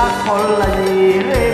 la colla di re